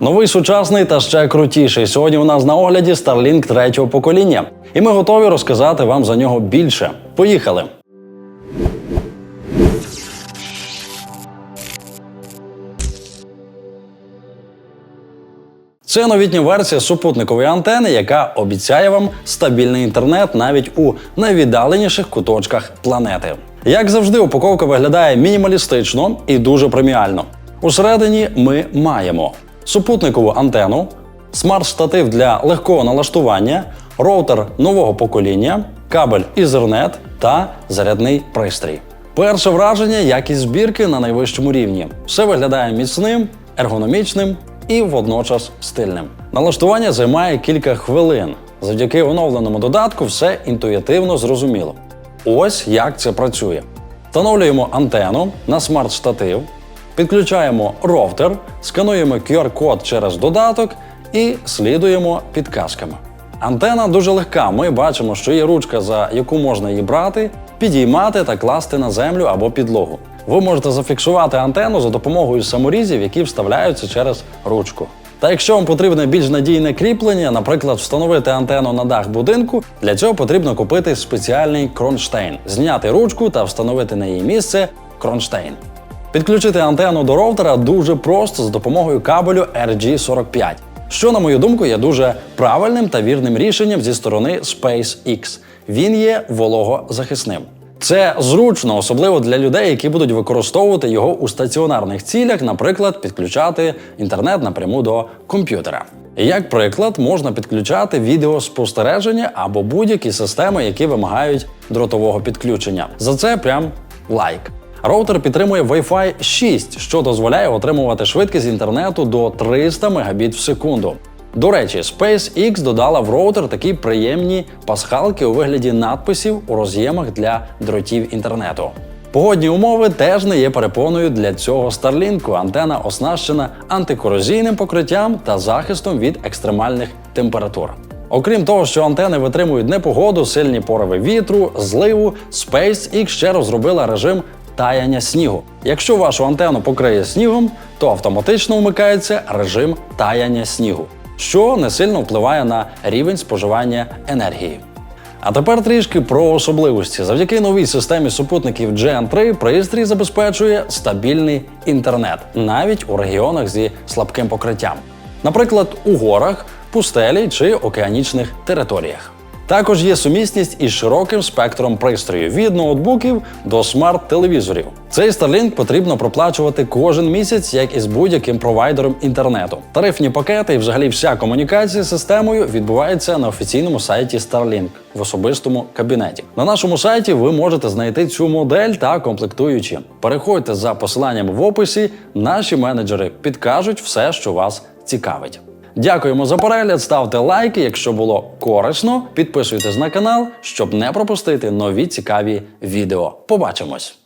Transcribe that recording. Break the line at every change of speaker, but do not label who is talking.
Новий сучасний та ще крутіший. Сьогодні у нас на огляді Starlink третього покоління, і ми готові розказати вам за нього більше. Поїхали! Це новітня версія супутникової антени, яка обіцяє вам стабільний інтернет навіть у найвіддаленіших куточках планети. Як завжди, упаковка виглядає мінімалістично і дуже преміально. Усередині ми маємо супутникову антенну, смарт-штатив для легкого налаштування, роутер нового покоління, кабель Ethernet та зарядний пристрій. Перше враження якість збірки на найвищому рівні. Все виглядає міцним, ергономічним і водночас стильним. Налаштування займає кілька хвилин. Завдяки оновленому додатку все інтуїтивно зрозуміло. Ось як це працює. Встановлюємо антенну на смарт-штатив, підключаємо роутер, скануємо QR-код через додаток і слідуємо підказками. Антена дуже легка. Ми бачимо, що є ручка, за яку можна її брати, підіймати та класти на землю або підлогу. Ви можете зафіксувати антенну за допомогою саморізів, які вставляються через ручку. Та якщо вам потрібне більш надійне кріплення, наприклад, встановити антенну на дах будинку, для цього потрібно купити спеціальний кронштейн, зняти ручку та встановити на її місце кронштейн. Підключити антенну до роутера дуже просто з допомогою кабелю RG45, що, на мою думку, є дуже правильним та вірним рішенням зі сторони SpaceX. Він є вологозахисним. Це зручно, особливо для людей, які будуть використовувати його у стаціонарних цілях, наприклад, підключати інтернет напряму до комп'ютера. Як приклад, можна підключати відеоспостереження або будь-які системи, які вимагають дротового підключення. За це прям лайк. Роутер підтримує Wi-Fi 6, що дозволяє отримувати швидкість інтернету до 300 Мбіт в секунду. До речі, SpaceX додала в роутер такі приємні пасхалки у вигляді надписів у роз'ємах для дротів інтернету. Погодні умови теж не є перепоною для цього Starlink. Антена оснащена антикорозійним покриттям та захистом від екстремальних температур. Окрім того, що антени витримують непогоду, сильні пориви вітру, зливу, SpaceX ще розробила режим таяння снігу. Якщо вашу антенну покриє снігом, то автоматично вмикається режим таяння снігу, що не сильно впливає на рівень споживання енергії. А тепер трішки про особливості. Завдяки новій системі супутників GN3 пристрій забезпечує стабільний інтернет навіть у регіонах зі слабким покриттям, наприклад, у горах, пустелі чи океанічних територіях. Також є сумісність із широким спектром пристроїв від ноутбуків до смарт-телевізорів. Цей Starlink потрібно проплачувати кожен місяць, як і з будь-яким провайдером інтернету. Тарифні пакети і взагалі вся комунікація з системою відбувається на офіційному сайті Starlink в особистому кабінеті. На нашому сайті ви можете знайти цю модель та комплектуючі. Переходьте за посиланням в описі. Наші менеджери підкажуть все, що вас цікавить. Дякуємо за перегляд, ставте лайки, якщо було корисно. Підписуйтесь на канал, щоб не пропустити нові цікаві відео. Побачимось!